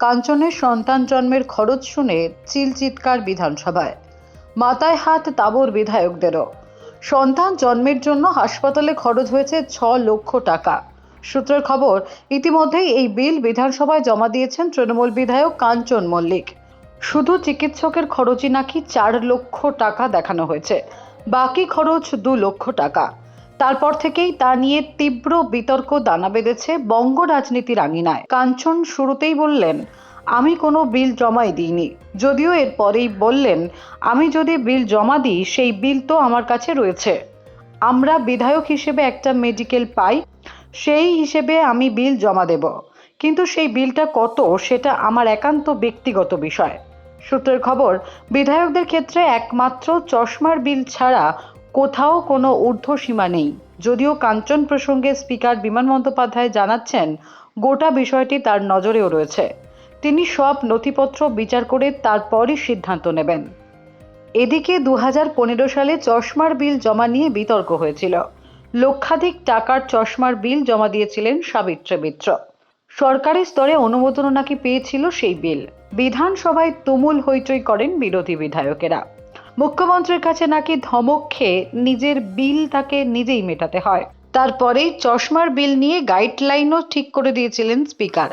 কাঞ্চনের সন্তান জন্মের খরচ শুনে চিলচিৎকার বিধানসভায়। মাথায় হাত তাবর বিধায়কদেরও। সন্তান জন্মের জন্য হাসপাতালে খরচ হয়েছে ছ লক্ষ টাকা। সূত্রের খবর, ইতিমধ্যেই এই বিল বিধানসভায় জমা দিয়েছেন তৃণমূল বিধায়ক কাঞ্চন মল্লিক। শুধু চিকিৎসকের খরচই নাকি চার লক্ষ টাকা দেখানো হয়েছে। বাকি খরচ দু লক্ষ টাকা। তারপর থেকেই তা নিয়ে তীব্র বিতর্ক দানা বেঁধেছে বঙ্গ রাজনীতির আঙিনায়। কাঞ্চন শুরুতেই বললেন, আমি কোনো বিল জমাই দিইনি। যদিও এরপরেই বললেন, আমি যদি বিল জমা দিই, সেই বিল তো আমার কাছে রয়েছে। আমরা বিধায়ক হিসেবে একটা মেডিকেল পাই, সেই হিসেবে আমি বিল জমা দেব। কিন্তু সেই বিলটা কত, সেটা আমার একান্ত ব্যক্তিগত বিষয়। সূত্রের খবর, বিধায়কদের ক্ষেত্রে একমাত্র চশমার বিল ছাড়া কোথাও কোনো ঊর্ধ্বসীমা নেই। যদিও কাঞ্চন প্রসঙ্গে স্পিকার বিমান বন্দ্যোপাধ্যায় জানাচ্ছেন, গোটা বিষয়টি তার নজরেও রয়েছে। তিনি সব নথিপত্র বিচার করে তারপরই সিদ্ধান্ত নেবেন। এদিকে দু সালে চশমার বিল জমা নিয়ে বিতর্ক হয়েছিল। লক্ষাধিক টাকার চশমার বিল জমা দিয়েছিলেন সাবিত্রী মিত্র। সরকারি স্তরে অনুমোদনও নাকি পেয়েছিল সেই বিল। বিধানসভায় তুমুল হইচই করেন বিরোধী বিধায়কেরা। মুখ্যমন্ত্রীর কাছে নাকি ধমক খেয়ে নিজের বিল তাকে নিজেই মেটাতে হয়। তারপরেই চশমার বিল নিয়ে গাইডলাইনও ঠিক করে দিয়েছিলেন স্পিকার।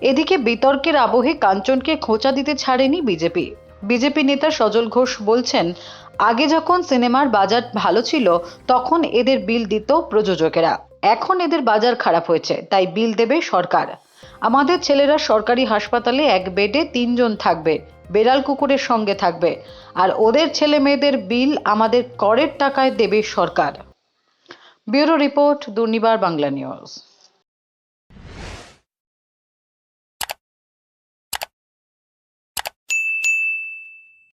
এদিকে বিতর্কের আবহে কাঞ্চনকে খোঁচা দিতে ছাড়েনি বিজেপি। বিজেপি নেতা সজল ঘোষ বলছেন, আগে যখন সিনেমার বাজার ভালো ছিল, তখন এদের বিল দিত প্রযোজকেরা। এখন এদের বাজার খারাপ হয়েছে, তাই বিল দেবে সরকার। আমাদের ছেলেরা সরকারি হাসপাতালে এক বেডে তিনজন থাকবে, বেড়াল কুকুরের সঙ্গে থাকবে। আর ওদের ছেলে মেয়েদের বিল আমাদের করের টাকায় দেবে সরকার। Bureau report, Durnibar Bangla news.